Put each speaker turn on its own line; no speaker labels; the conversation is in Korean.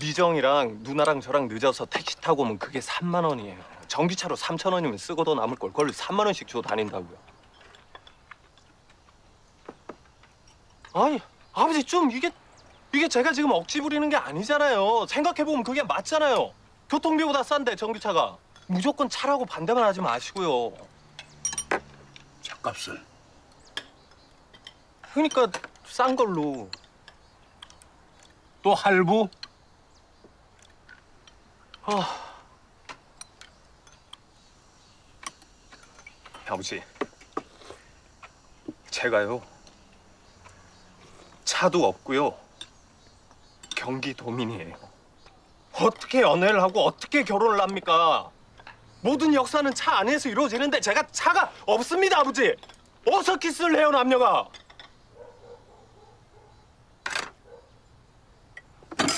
미정이랑 누나랑 저랑 늦어서 택시 타고 오면 그게 3만 원이에요. 전기차로 3천 원이면 쓰고도 남을 걸 그걸 3만 원씩 주고 다닌다고요. 아니 아버지 좀 이게 이게 제가 지금 억지 부리는 게 아니잖아요. 생각해 보면 그게 맞잖아요. 교통비보다 싼데 전기차가 무조건 차라고 반대만 하지 마시고요.
차값을
그러니까 싼 걸로.
또 할부?
아버지, 제가요 차도 없고요 경기 도민이에요. 어떻게 연애를 하고 어떻게 결혼을 합니까? 모든 역사는 차 안에서 이루어지는데 제가 차가 없습니다, 아버지. 어서 키스를 해요, 남녀가?